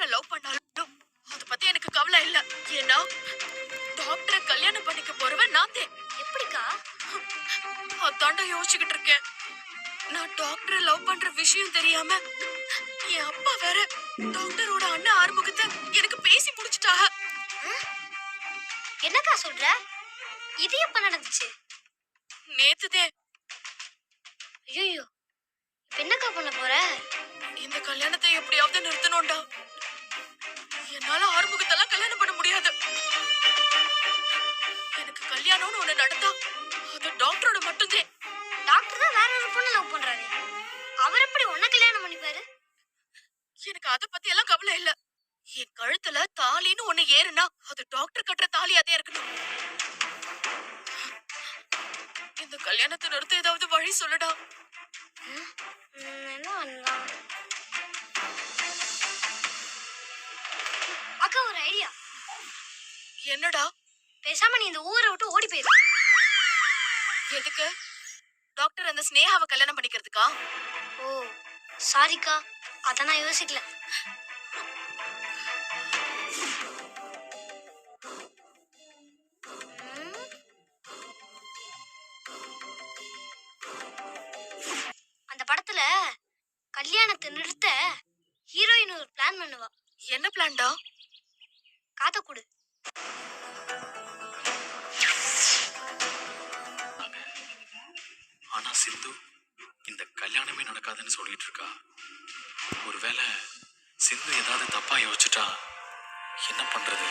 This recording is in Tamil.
யார லவ் பண்ணாலும் அத பத்தி எனக்கு கவலை இல்ல. ஏன்னா டாக்டரை கல்யாணம் பண்ணிக்க போறவன் நான் தான். எப்படிக்கா? அதாண்டா யோசிச்சுக்கிட்டு இருக்கேன். நான் டாக்டரை லவ் பண்ற விஷயம் தெரியாம என் அப்பா வேற டாக்டரோட அண்ணன் ஆறுமுகத்தை எனக்கு பேசி முடிச்சிட்டாக. என்னக்கா சொல்ற? இது எப்ப நடந்துச்சு? நேத்துதே ஐயோ என்னக்கா பண்ண போற? இந்த கல்யாணத்தை எப்படியாவது நிறுத்தணும்டா. கல்யாணம்னு ஒண்ணு நடந்தா அது டாக்டரோட மட்டும்தான் டாக்டர் தான். வேற ஒரு பொண்ணு லவ் பண்றாரு அவர் எப்படி உன்ன கல்யாணம் பண்ணிப்பாரு? எனக்கு அத பத்தி எல்லாம் கவலை இல்ல. என் கழுத்துல தாலின்னு ஒண்ணு ஏறுனா அது டாக்டர் கட்டுற தாலியாதே இருக்கணும் இந்த கல்யாணத்தை நிறுத்த ஏதாவது வழி சொல்லுடா. என்ன பண்ணலாம்? அக்கா ஒரு ஐடியா என்னடா? பேசாம நீ இந்த ஊரை விட்டு ஓடி போயிரு. எதுக்கு? டாக்டர் அந்த ஸ்னேகாவை கல்யாணம் பண்ணிக்கிறதுக்கா? ஓ சாரிக்கா அத நான் யோசிக்கல. அந்த படத்துல கல்யாணத்தை நிறுத்த ஹீரோயின் ஒரு பிளான் பண்ணுவா. என்ன பிளான்டா? காத்த கொடு. கல்யாணமே நடக்காதுன்னு சொல்லிட்டு இருக்கா ஒருவேளை சிந்து ஏதாவது தப்பா யோசிச்சுட்டா என்ன பண்றது?